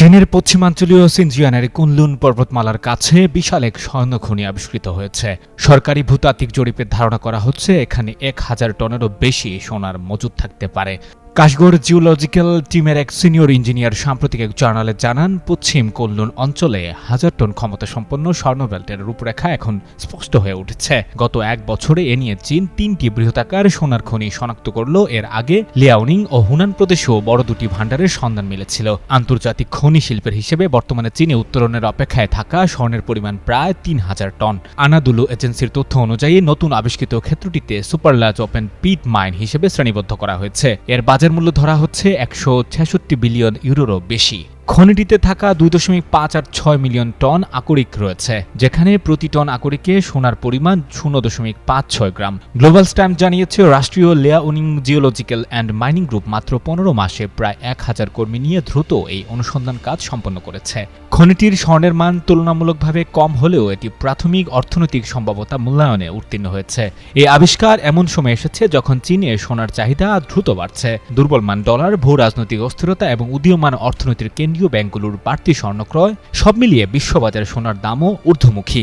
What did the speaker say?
চীনের পশ্চিমাঞ্চলীয় সিনজিয়ানের কুনলুন পর্বতমালার কাছে বিশাল এক স্বর্ণখনি আবিষ্কৃত হয়েছে। সরকারি ভূতাত্ত্বিক জরিপের ধারণা করা হচ্ছে, এখানে এক হাজার টনেরও বেশি সোনার মজুদ থাকতে পারে। কাশগড় জিওলজিক্যাল টিমের এক সিনিয়র ইঞ্জিনিয়ার সাম্প্রতিক এক জার্নালে জানান, পশ্চিম কল্লুন অঞ্চলে হাজার টন ক্ষমতা সম্পন্ন স্বর্ণবেল্টের রূপরেখা এখন স্পষ্ট হয়ে উঠেছে। গত এক বছরে এ নিয়ে চীন তিনটি বৃহতাকার সোনার খনি শনাক্ত করল। এর আগে লিয়াওনিং ও হুনান প্রদেশেও বড় দুটি ভাণ্ডারের সন্ধান মিলেছিল। আন্তর্জাতিক খনি শিল্পের হিসেবে বর্তমানে চীনে উত্তরণের অপেক্ষায় থাকা স্বর্ণের পরিমাণ প্রায় তিন হাজার টন। আনাদুলু এজেন্সির তথ্য অনুযায়ী, নতুন আবিষ্কৃত ক্ষেত্রটিতে সুপারলাজ ওপেন পিট মাইন হিসেবে শ্রেণীবদ্ধ করা হয়েছে। এর বাজার মূল্য ধরা হচ্ছে একশো ছেষট্টি বিলিয়ন ইউরোরও বেশি। খনিটিতে থাকা দুই দশমিক পাঁচ আট ছয় মিলিয়ন টন আকরিক রয়েছে, যেখানে প্রতি টন আকরিকে সোনার পরিমাণ শূন্য দশমিক পাঁচ ছয় গ্রাম। গ্লোবাল স্ট্যাম্প জানিয়েছে, রাষ্ট্রীয় Liaoning geological and mining group মাত্র পনেরো মাসে প্রায় এক হাজার কর্মী নিয়ে দ্রুত এই অনুসন্ধান কাজ সম্পন্ন করেছে। খনিটির স্বর্ণের মান তুলনামূলকভাবে কম হলেও এটি প্রাথমিক অর্থনৈতিক সম্ভাবতা মূল্যায়নে উত্তীর্ণ হয়েছে। এই আবিষ্কার এমন সময় এসেছে যখন চীনে সোনার চাহিদা দ্রুত বাড়ছে। দুর্বল মান ডলার, ভূ রাজনৈতিক অস্থিরতা এবং উদীয়মান অর্থনীতির কেন্দ্রীয় ব্যাংকগুলোর বাড়তি স্বর্ণক্রয় সব মিলিয়ে বিশ্ববাজারে সোনার দামও ঊর্ধ্বমুখী।